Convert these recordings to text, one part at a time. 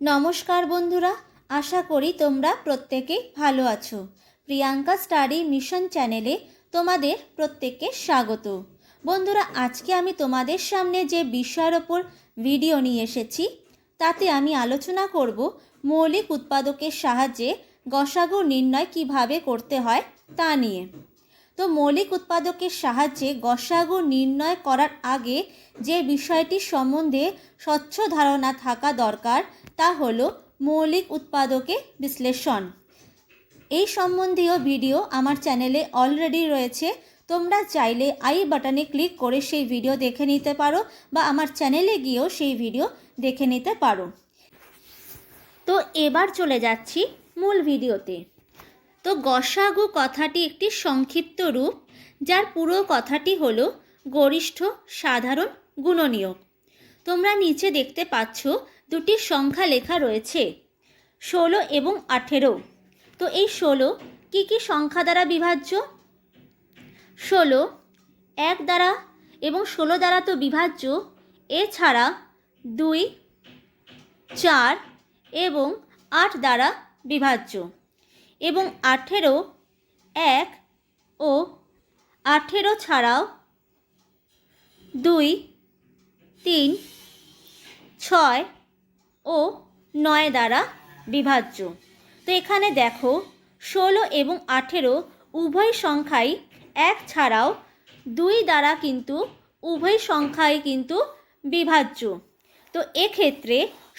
নমস্কার বন্ধুরা, আশা করি তোমরা প্রত্যেকেই ভালো আছো। প্রিয়াঙ্কা স্টাডি মিশন চ্যানেলে তোমাদের প্রত্যেককে স্বাগত। বন্ধুরা, আজকে আমি তোমাদের সামনে যে বিষয়ের ওপর ভিডিও নিয়ে এসেছি, তাতে আমি আলোচনা করব মৌলিক উৎপাদকের সাহায্যে গসাগু নির্ণয় কীভাবে করতে হয় তা নিয়ে। তো মৌলিক উৎপাদকের সাহায্যে গসাগু নির্ণয় করার আগে যে বিষয়টি সম্বন্ধে স্বচ্ছ ধারণা থাকা দরকার তা হলো মৌলিক উৎপাদকে বিশ্লেষণ। এই সম্বন্ধীয় ভিডিও আমার চ্যানেলে অলরেডি রয়েছে। তোমরা চাইলে আই বাটনে ক্লিক করে সেই ভিডিও দেখে নিতে পারো বা আমার চ্যানেলে গিয়েও সেই ভিডিও দেখে নিতে পারো। তো এবার চলে যাচ্ছি মূল ভিডিওতে। তো গসাগু কথাটি একটি সংক্ষিপ্ত রূপ, যার পুরো কথাটি হল গরিষ্ঠ সাধারণ গুণনীয়ক। তোমরা নিচে দেখতে পাচ্ছ দুটি সংখ্যা লেখা রয়েছে, ষোলো এবং আঠেরো। তো এই ষোলো কী কী সংখ্যা দ্বারা বিভাজ্য? ষোলো এক দ্বারা এবং ষোলো দ্বারা তো বিভাজ্য। এছাড়া দুই, চার এবং আট দ্বারা বিভাজ্য। এবং আঠেরো এক ও আঠেরো ছাড়াও দুই, তিন, ছয় ও নয় দ্বারা বিভাজ্য। তো এখানে দেখো, ষোলো এবং আঠেরো উভয় সংখ্যাই এক ছাড়াও দুই দ্বারা কিন্তু উভয় সংখ্যাই কিন্তু বিভাজ্য। তো এক্ষেত্রে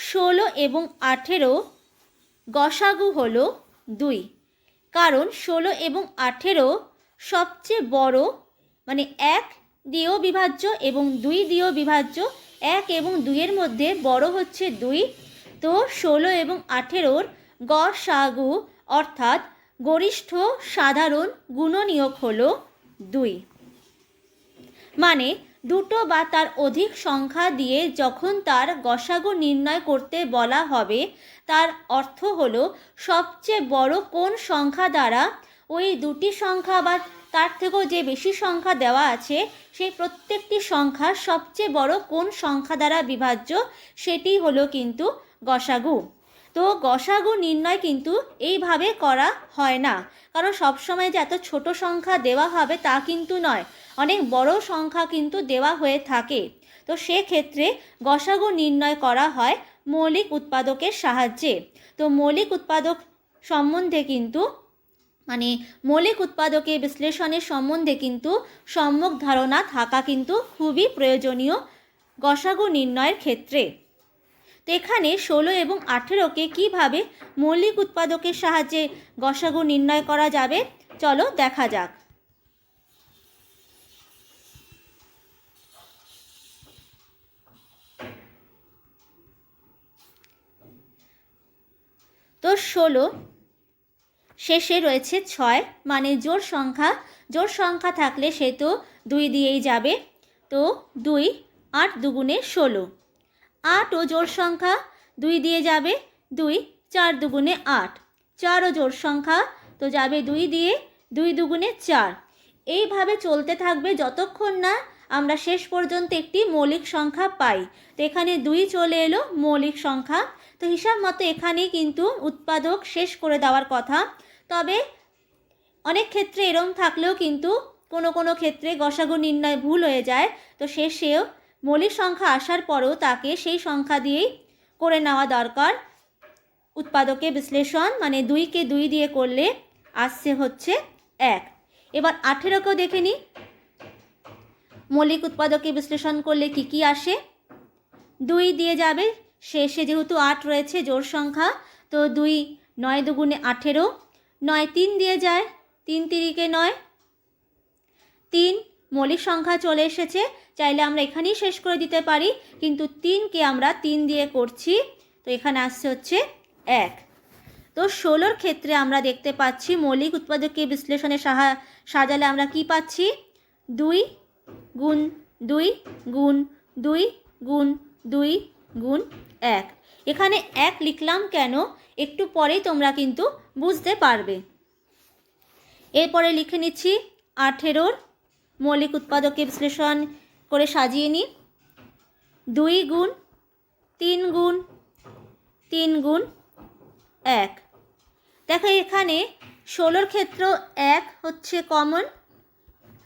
ষোলো এবং আঠেরো গসাগু হল দুই। কারণ ষোলো এবং আঠেরো সবচেয়ে বড় মানে এক দিয়েও বিভাজ্য এবং দুই দিয়েও বিভাজ্য, এক এবং দুইয়ের মধ্যে বড় হচ্ছে দুই। তো ষোলো এবং আঠেরোর গসাগু অর্থাৎ গরিষ্ঠ সাধারণ গুণনীয়ক হল দুই। মানে দুটো বা তার অধিক সংখ্যা দিয়ে যখন তার গসাগু নির্ণয় করতে বলা হবে, তার অর্থ হলো সবচেয়ে বড় কোন সংখ্যা দ্বারা ওই দুটি সংখ্যা বা তার থেকেও যে বেশি সংখ্যা দেওয়া আছে, সেই প্রত্যেকটি সংখ্যা সবচেয়ে বড় কোন সংখ্যা দ্বারা বিভাজ্য সেটি হলো কিন্তু গসাগু। তো গসাগু নির্ণয় কিন্তু এইভাবে করা হয় না। কারণ সবসময় যে এত ছোট সংখ্যা দেওয়া হবে তা কিন্তু নয়, অনেক বড় সংখ্যা কিন্তু দেওয়া হয়ে থাকে। তো সেক্ষেত্রে গসাগু নির্ণয় করা হয় মৌলিক উৎপাদকের সাহায্যে। তো মৌলিক উৎপাদক সম্বন্ধে কিন্তু মানে মৌলিক উৎপাদকের বিশ্লেষণের সম্বন্ধে কিন্তু সম্যক ধারণা থাকা কিন্তু খুবই প্রয়োজনীয় গসাগু নির্ণয়ের ক্ষেত্রে। তো এখানে ষোলো এবং আঠেরোকে কীভাবে মৌলিক উৎপাদকের সাহায্যে গসাগু নির্ণয় করা যাবে? চলো দেখা যাক। তো ষোলো শেষে রয়েছে ছয় মানে জোর সংখ্যা। জোর সংখ্যা থাকলে সে তো দুই দিয়েই যাবে। তো দুই, আট দুগুণে ষোলো। আট ও জোর সংখ্যা দুই দিয়ে যাবে। দুই, চার দুগুণে আট। চার ও জোর সংখ্যা তো যাবে দুই দিয়ে দুই দুগুণে চার। এইভাবে চলতে থাকবে যতক্ষণ না আমরা শেষ পর্যন্ত একটি মৌলিক সংখ্যা পাই। তো এখানে দুই চলে এলো মৌলিক সংখ্যা। তো হিসাব মতো এখানেই কিন্তু উৎপাদক শেষ করে দেওয়ার কথা। তবে অনেক ক্ষেত্রে এরম থাকলেও কিন্তু কোনো কোনো ক্ষেত্রে গসাগু নির্ণয় ভুল হয়ে যায়। তো শেষেও মৌলিক সংখ্যা আসার পরেও তাকে সেই সংখ্যা দিয়েই করে নেওয়া দরকার। উৎপাদকে বিশ্লেষণ মানে দুইকে দুই দিয়ে করলে আসছে হচ্ছে এক। এবার আঠেরোকেও দেখে নিই মৌলিক উৎপাদকে বিশ্লেষণ করলে কি কি আসে? দুই দিয়ে যাবে। শেষে যেহেতু আট রয়েছে জোর সংখ্যা, তো দুই নয় দুগুণে আঠেরো, নয় তিন দিয়ে যায়, তিন তিরিকে নয়। তিন মৌলিক সংখ্যা চলে এসেছে, চাইলে আমরা এখানেই শেষ করে দিতে পারি, কিন্তু তিনকে আমরা তিন দিয়ে করছি, তো এখানে আসছে হচ্ছে এক। তো ষোলোর ক্ষেত্রে আমরা দেখতে পাচ্ছি মৌলিক উৎপাদকীয় বিশ্লেষণে সাহা, সাজালে আমরা কি পাচ্ছি? দুই গুণ দুই গুণ দুই গুণ দুই গুণ এক। এখানে এক লিখলাম কেন? একটু পরেই তোমরা কিন্তু বুঝতে পারবে। এরপরে লিখে নিচ্ছি, আঠেরোর মৌলিক উৎপাদকে বিশ্লেষণ করে সাজিয়ে নিই। দুই গুণ, তিন গুণ তিন গুণ, এক। দেখো এখানে ষোলোর ক্ষেত্র এক হচ্ছে কমন,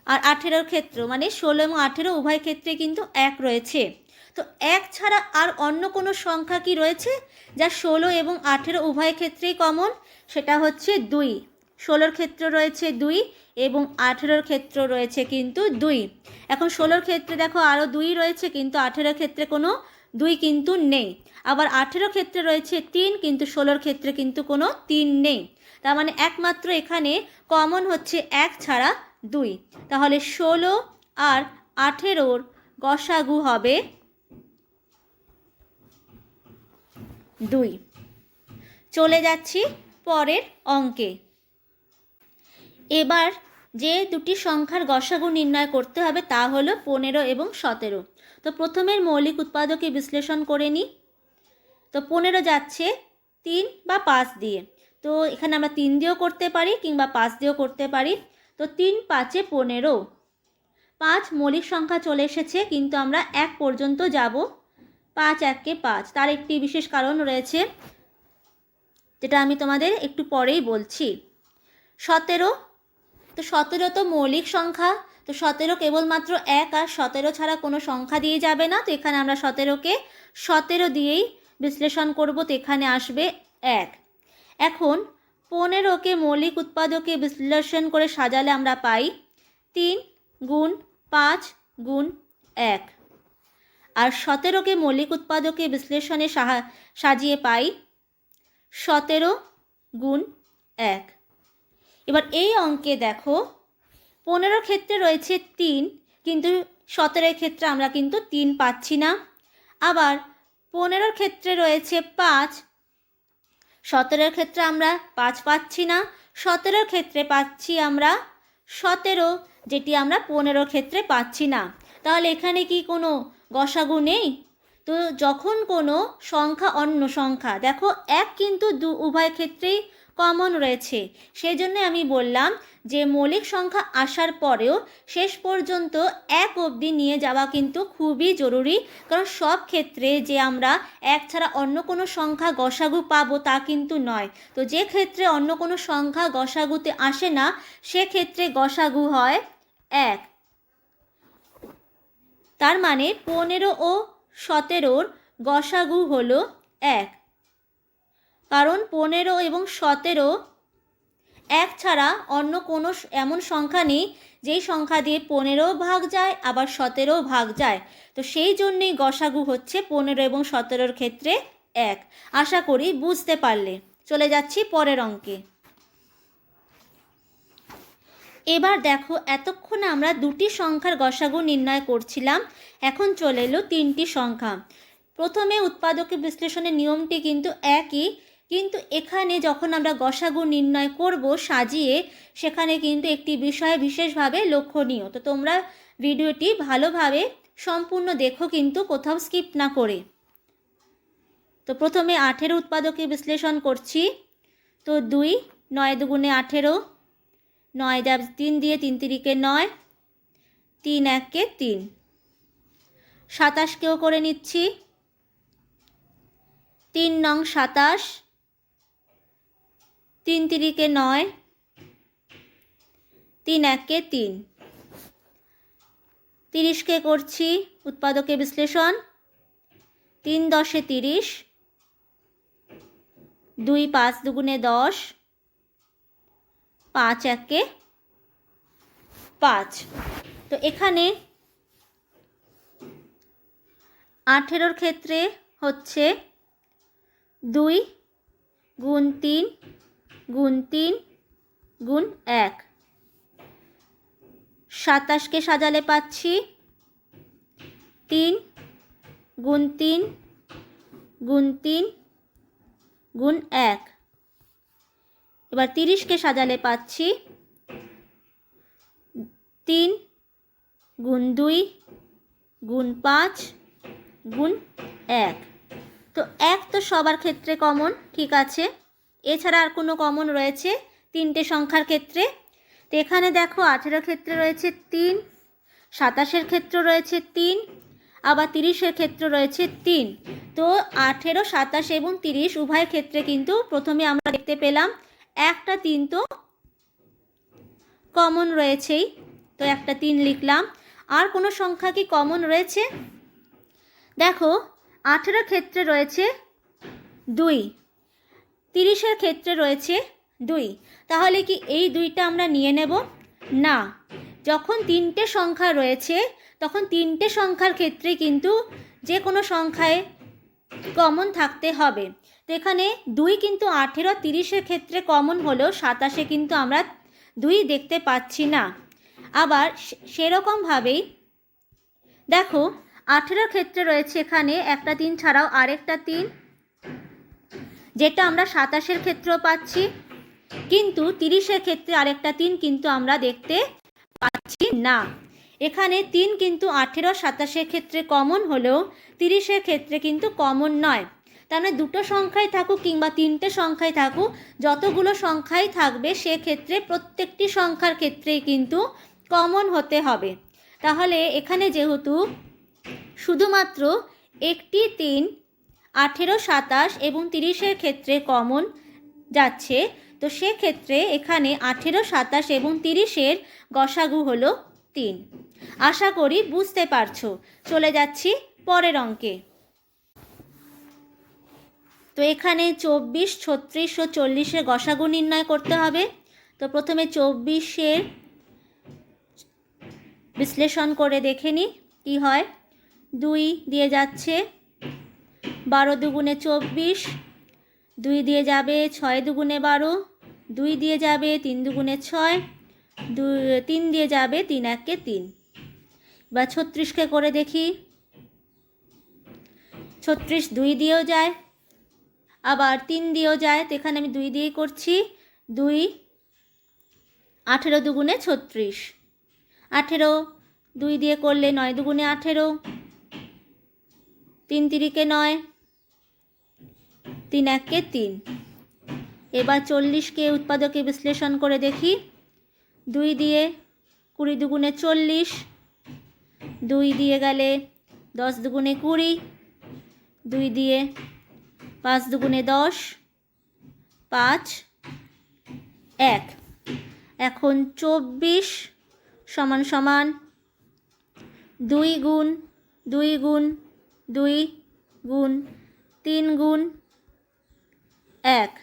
আর আঠেরোর ক্ষেত্র মানে ষোলো এবং আঠেরো উভয় ক্ষেত্রে কিন্তু এক রয়েছে। তো এক ছাড়া আর অন্য কোনো সংখ্যা কি রয়েছে যা ষোলো এবং আঠেরো উভয় ক্ষেত্রেই কমন সেটা হচ্ছে দুই। ষোলোর ক্ষেত্র রয়েছে দুই এবং আঠেরোর ক্ষেত্র রয়েছে কিন্তু দুই। এখন ষোলোর ক্ষেত্রে দেখো আরও দুই রয়েছে কিন্তু আঠেরোর ক্ষেত্রে কোনো দুই কিন্তু নেই। আবার আঠেরো ক্ষেত্রে রয়েছে তিন কিন্তু ষোলোর ক্ষেত্রে কিন্তু কোনো তিন নেই। তার মানে একমাত্র এখানে কমন হচ্ছে এক ছাড়া দুই। তাহলে ষোলো আর আঠেরোর গসাগু হবে দুই। চলে যাচ্ছি পরের অঙ্কে। এবার যে দুটি সংখ্যার গসাগু নির্ণয় করতে হবে তা হলো পনেরো এবং সতেরো। তো প্রথমের মৌলিক উৎপাদকে বিশ্লেষণ করে নিই। তো পনেরো যাচ্ছে তিন বা পাঁচ দিয়ে। তো এখানে আমরা তিন দিয়েও করতে পারি কিংবা পাঁচ দিয়েও করতে পারি। তো তিন পাঁচে পনেরো। পাঁচ মৌলিক সংখ্যা চলে এসেছে, কিন্তু আমরা এক পর্যন্ত যাব পাঁচ এককে পাঁচ। তার একটি বিশেষ কারণ রয়েছে, যেটা আমি তোমাদের একটু পরেই বলছি। সতেরো, তো সতেরো তো মৌলিক সংখ্যা, তো সতেরো কেবলমাত্র এক আর সতেরো ছাড়া কোনো সংখ্যা দিয়ে যাবে না, তো এখানে আমরা সতেরোকে সতেরো দিয়েই বিশ্লেষণ করব, তো এখানে আসবে এক। এখন পনেরোকে মৌলিক উৎপাদকে বিশ্লেষণ করে সাজালে আমরা পাই তিন গুণ পাঁচ গুণ এক। আর সতেরোকে মৌলিক উৎপাদকে বিশ্লেষণে সাজিয়ে পাই সতেরো গুণ এক। এবার এই অঙ্কে দেখো, পনেরো ক্ষেত্রে রয়েছে তিন, কিন্তু সতেরোর ক্ষেত্রে আমরা কিন্তু তিন পাচ্ছি না। আবার পনেরোর ক্ষেত্রে রয়েছে পাঁচ সতেরোর ক্ষেত্রে আমরা পাঁচ পাচ্ছি না। সতেরোর ক্ষেত্রে পাচ্ছি আমরা সতেরো, যেটি আমরা পনেরোর ক্ষেত্রে পাচ্ছি না। তাহলে এখানে কি কোনো গসাগু নেই? তো যখন কোনো সংখ্যা অন্য সংখ্যা, দেখো এক কিন্তু দু উভয় ক্ষেত্রেই কমন রয়েছে। সেই জন্য আমি বললাম যে মৌলিক সংখ্যা আসার পরেও শেষ পর্যন্ত এক অবধি নিয়ে যাওয়া কিন্তু খুবই জরুরি। কারণ সব ক্ষেত্রে যে আমরা এক ছাড়া অন্য কোনো সংখ্যা গসাগু পাবো তা কিন্তু নয়। তো যে ক্ষেত্রে অন্য কোনো সংখ্যা গসাগুতে আসে না, সেক্ষেত্রে গসাগু হয় এক। তার মানে পনেরো ও সতেরোর গসাগু হল এক। কারণ পনেরো এবং সতেরো এক ছাড়া অন্য কোনো এমন সংখ্যা নেই, যেই সংখ্যা দিয়ে পনেরো ভাগ যায়, আবার সতেরো ভাগ যায়। তো সেই জন্যই গসাগু হচ্ছে পনেরো এবং সতেরোর ক্ষেত্রে এক। আশা করি বুঝতে পারলে। চলে যাচ্ছি পরের অঙ্কে। এবার দেখো, এতক্ষণ আমরা দুটি সংখ্যার গসাগু নির্ণয় করছিলাম। এখন চলে এলো তিনটি সংখ্যা। প্রথমে উৎপাদকের বিশ্লেষণের নিয়মটি কিন্তু একই, কিন্তু এখানে যখন আমরা গসাগু নির্ণয় করব সাজিয়ে, সেখানে কিন্তু একটি বিষয় বিশেষভাবে লক্ষণীয়। তো তোমরা ভিডিওটি ভালোভাবে সম্পূর্ণ দেখো কিন্তু কোথাও স্কিপ না করে। তো প্রথমে আঠেরো উৎপাদকে বিশ্লেষণ করছি। তো দুই নয় দুগুণে আঠেরো নয় যাব তিন দিয়ে তিন তিরিকে নয়, তিন এককে তিন। সাতাশকেও করে নিচ্ছি। তিন নং সাতাশ, তিন তিরিকে নয়, তিন এককে তিন। তিরিশকে করছি উৎপাদকে বিশ্লেষণ। তিন দশে তিরিশ, দুই পাঁচ দুগুণে দশ পাঁচ একে পাঁচ। তো এখানে আঠেরোর ক্ষেত্রে হচ্ছে দুই গুণ তিন গুণ তিন গুণ এক। সাতাশকে সাজালে পাচ্ছি তিন গুণ তিন গুণ তিন গুণ এক। এবার তিরিশকে সাজালে পাচ্ছি তিন গুণ দুই গুণ পাঁচ গুণ এক। তো এক তো সবার ক্ষেত্রে কমন, ঠিক আছে। এছাড়া আর কোনো কমন রয়েছে তিনটে সংখ্যার ক্ষেত্রে। তো এখানে দেখো আঠেরো ক্ষেত্রে রয়েছে তিন, সাতাশের ক্ষেত্র রয়েছে তিন, আবার তিরিশের ক্ষেত্র রয়েছে তিন। তো আঠেরো, সাতাশ এবং তিরিশ উভয় ক্ষেত্রে কিন্তু প্রথমে আমরা দেখতে পেলাম একটা তিন তো কমন রয়েছেই। তো একটা তিন লিখলাম। আর কোনো সংখ্যা কি কমন রয়েছে? দেখো, আঠেরো ক্ষেত্রে রয়েছে দুই। তিরিশের ক্ষেত্রে রয়েছে দুই। তাহলে কি এই দুইটা আমরা নিয়ে নেব? না। যখন তিনটে সংখ্যা রয়েছে, তখন তিনটে সংখ্যার ক্ষেত্রে কিন্তু যে কোনো সংখ্যায় কমন থাকতে হবে। তো এখানে দুই কিন্তু আঠেরো তিরিশের ক্ষেত্রে কমন হলেও সাতাশে কিন্তু আমরা দুই দেখতে পাচ্ছি না। আবার সেরকমভাবেই দেখো, আঠেরোর ক্ষেত্রে রয়েছে এখানে একটা তিন ছাড়াও আরেকটা তিন, যেটা আমরা সাতাশের ক্ষেত্রেও পাচ্ছি। কিন্তু তিরিশের ক্ষেত্রে আরেকটা তিন কিন্তু আমরা দেখতে পাচ্ছি না। এখানে তিন কিন্তু আঠেরো সাতাশের ক্ষেত্রে কমন হলেও তিরিশের ক্ষেত্রে কিন্তু কমন নয়। তার মানে দুটো সংখ্যাই থাকুক কিংবা তিনটে সংখ্যাই থাকুক, যতগুলো সংখ্যাই থাকবে সেক্ষেত্রে প্রত্যেকটি সংখ্যার ক্ষেত্রেই কিন্তু কমন হতে হবে। তাহলে এখানে যেহেতু শুধুমাত্র একটি তিন, আঠেরো, সাতাশ এবং তিরিশের ক্ষেত্রে কমন যাচ্ছে, তো সেক্ষেত্রে এখানে আঠেরো, সাতাশ এবং তিরিশের গসাগু হলো তিন। আশা করি বুঝতে পারছ। চলে যাচ্ছি পরের অঙ্কে। তো এখানে চব্বিশ, ছত্রিশ ও চল্লিশের গসাগু নির্ণয় করতে হবে। তো প্রথমে চব্বিশের বিশ্লেষণ করে দেখে নিই কী হয়? দুই দিয়ে যাচ্ছে বারো দুগুণে চব্বিশ, দুই দিয়ে যাবে ছয় দুগুণে বারো, দুই দিয়ে যাবে তিন দুগুণে ছয়, দুই, তিন দিয়ে যাবে তিন এককে তিন। বা ছত্রিশকে করে দেখি। ছত্রিশ দুই দিয়েও যায় আবার তিন দিয়েও যায়, তো এখানে আমি দুই দিয়েই করছি। দুই, আঠেরো দুগুণে ছত্রিশ। আঠেরো, দুই দিয়ে করলে নয় দুগুণে আঠেরো। তিন তিরিকে নয়, তিন এককে তিন। এবার চল্লিশকে উৎপাদকে বিশ্লেষণ করে দেখি। দুই দিয়ে কুড়ি দুগুণে চল্লিশ। দুই দিয়ে গেলে দশ দুগুণে কুড়ি। দুই দিয়ে পাঁচ দুগুণে দশ, পাঁচ, এক। এখন চব্বিশ সমান সমান দুই গুণ দুই গুণ দুই গুণ, তিন গুণ, এক।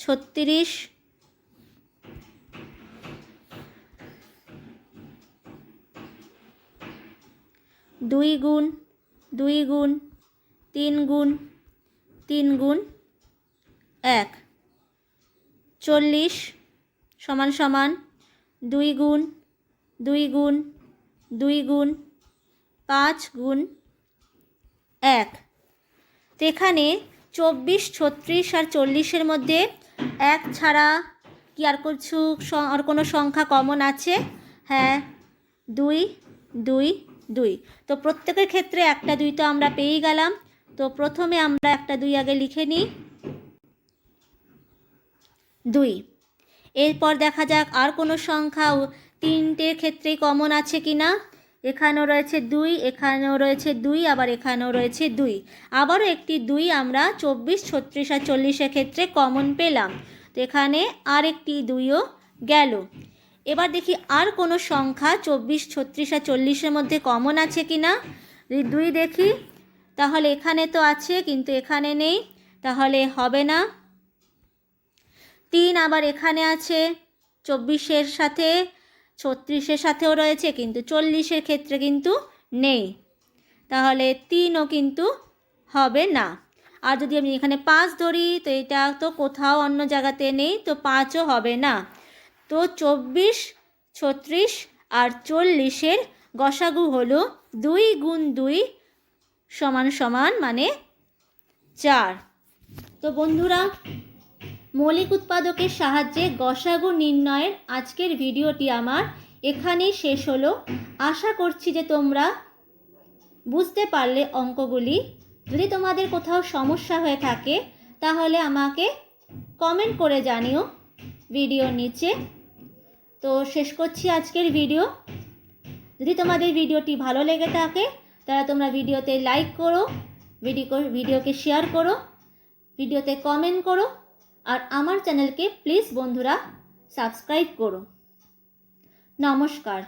ছত্রিশ দুই গুণ দুই গুণ তিন গুণ তিন গুণ এক। চল্লিশ সমান সমান দুই গুণ দুই গুণ দুই গুণ, পাঁচ গুণ এক। তো এখানে চব্বিশ, ছত্রিশ আর চল্লিশের মধ্যে এক ছাড়া কি আর কিছু আর কোনো সংখ্যা কমন আছে? হ্যাঁ দুই দুই দুই। তো প্রত্যেকের ক্ষেত্রে একটা, দুই তো আমরা পেয়েই গেলাম। তো প্রথমে আমরা একটা দুই আগে লিখে নিই। দুই। এরপর দেখা যাক আর কোনো সংখ্যা তিনটের ক্ষেত্রেই কমন আছে কি না। এখানেও রয়েছে দুই, এখানেও রয়েছে দুই, আবার এখানেও রয়েছে দুই। আবারও একটি দুই আমরা চব্বিশ, ছত্রিশ আর চল্লিশের ক্ষেত্রে কমন পেলাম। তো এখানে আর একটি দুইও গেল। এবার দেখি আর কোনো সংখ্যা চব্বিশ, ছত্রিশ আর চল্লিশের মধ্যে কমন আছে কি না। দুই দেখি। তাহলে এখানে তো আছে, কিন্তু এখানে নেই, তাহলে হবে না। তিন আবার এখানে আছে, চব্বিশের সাথে, ছত্রিশের সাথেও রয়েছে, কিন্তু চল্লিশের ক্ষেত্রে কিন্তু নেই। তাহলে তিনও কিন্তু হবে না। আর যদি আমি এখানে পাঁচ ধরি, তো এটা তো কোথাও অন্য জায়গাতে নেই, তো পাঁচও হবে না। তো চব্বিশ, ছত্রিশ আর চল্লিশের গসাগু হলো দুই গুণ দুই সমান সমান মানে চার। তো বন্ধুরা, মৌলিক উৎপাদকের সাহায্যে গসাগু নির্ণয়ের আজকের ভিডিওটি আমার এখানেই শেষ হলো। আশা করছি যে তোমরা বুঝতে পারলে অঙ্কগুলি। যদি তোমাদের কোথাও সমস্যা হয়ে থাকে, তাহলে আমাকে কমেন্ট করে জানিও ভিডিওর নিচে। তো শেষ করছি আজকের ভিডিও। যদি তোমাদের ভিডিওটি ভালো লেগে থাকে তাহলে তোমরা ভিডিওতে লাইক করো ভিডিও ভিডিওকে শেয়ার করো, ভিডিওতে কমেন্ট করো, আর আমার চ্যানেলকে প্লিজ বন্ধুরা সাবস্ক্রাইব করো। নমস্কার।